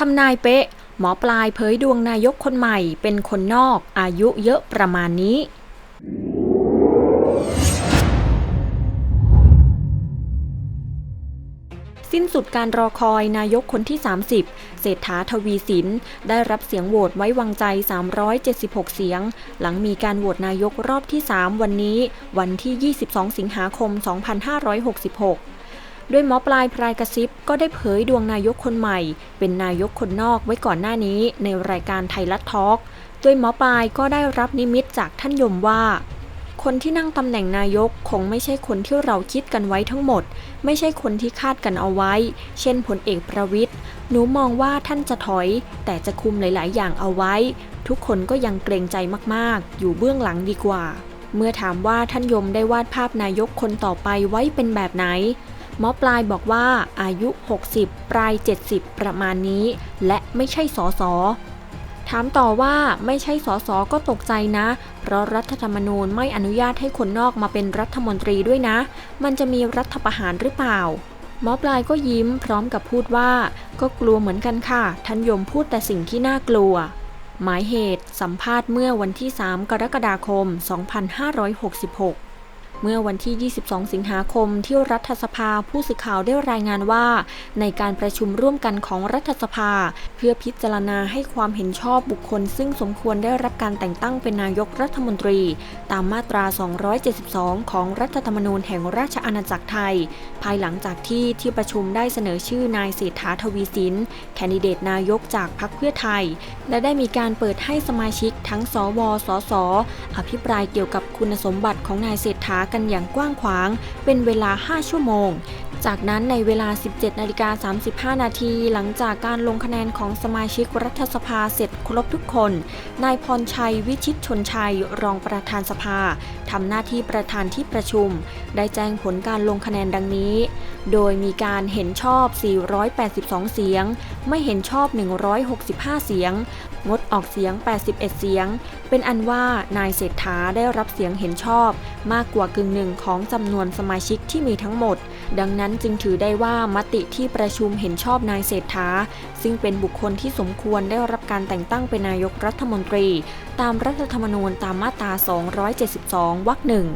ทำนายเป๊ะ หมอปลายเผยดวงนายกคนใหม่ เป็นคนนอก อายุเยอะประมาณนี้สิ้นสุดการรอคอยนายกคนที่ 30 เศรษฐาทวีสิน ได้รับเสียงโหวตไว้วางใจ 376 เสียง หลังมีการโหวตนายกรอบที่ 3 วันนี้ วันที่ 22 สิงหาคม 2566 ด้วยหมอปลายพรายกระซิบก็ได้เผยดวงนายกคนใหม่ เป็นนายกคนนอกไว้ก่อนหน้านี้ในรายการไทยรัฐทอล์กโดยหมอปลายก็ได้รับนิมิตจากท่านยมว่า คนที่นั่งตำแหน่งนายกคงไม่ใช่คนที่เราคิดกันไว้ทั้งหมด ไม่ใช่คนที่คาดกันเอาไว้ เช่นพลเอกประวิทย์หนูมองว่าท่านจะถอย แต่จะคุมหลาย ๆ อย่างเอาไว้ ทุกคนก็ยังเกรงใจมาก ๆ อยู่เบื้องหลังดีกว่า เมื่อถามว่าท่านยมได้วาดภาพนายกคนต่อไปไว้เป็นแบบไหน หมอปลายบอกว่าอายุ 60 ปลาย 70 ประมาณนี้ และไม่ใช่สอสอถามต่อว่าไม่ใช่สอสอก็ตกใจนะ เพราะรัฐธรรมนูญไม่อนุญาตให้คนนอกมาเป็นรัฐมนตรีด้วยนะ มันจะมีรัฐประหารหรือเปล่าหมอปลายก็ยิ้มพร้อมกับพูดว่า ก็กลัวเหมือนกันค่ะท่านยมพูดแต่สิ่งที่น่ากลัว หมายเหตุสัมภาษณ์เมื่อวันที่ 3 กรกฎาคม 2566 เมื่อวันที่ 22 สิงหาคมที่รัฐสภาผู้สื่อข่าวได้รายงานว่า ในการประชุมร่วมกันของรัฐสภา เพื่อพิจารณาให้ความเห็นชอบบุคคล ซึ่งสมควรได้รับการแต่งตั้งเป็นนายกรัฐมนตรี ตามมาตรา 272 ของรัฐธรรมนูญแห่งราชอาณาจักรไทย ภายหลังจากที่ที่ประชุมได้เสนอชื่อนายเศรษฐาทวีสินแคนดิเดตนายกจากพรรคเพื่อไทย และได้มีการเปิดให้สมาชิกทั้งสว สส อภิปรายเกี่ยวกับคุณสมบัติของนายเศรษฐากันอย่างกว้างขวาง เป็นเวลา 5 ชั่วโมง จากนั้นในเวลา 17นาฬิกา35 นาที หลังจากการลงคะแนนของสมาชิกรัฐสภาเสร็จครบทุกคน นายพรชัยวิชิตชนชัย รองประธานสภาทำหน้าที่ประธานที่ประชุม ได้แจ้งผลการลงคะแนนดังนี้ โดยมีการเห็นชอบ 482 เสียง ไม่เห็นชอบ 165 เสียง งดออกเสียง 81 เสียง เป็นอันว่านายเศรษฐาได้รับเสียงเห็นชอบ มากกว่ากึ่งหนึ่งของจำนวนสมาชิกที่มีทั้งหมด ดังนั้นจึงถือได้ว่ามติที่ประชุมเห็นชอบนายเศรษฐา ซึ่งเป็นบุคคลที่สมควรได้รับการแต่งตั้งเป็นนายกรัฐมนตรี ตามรัฐธรรมนูญตามมาตรา 272วรรคหนึ่ง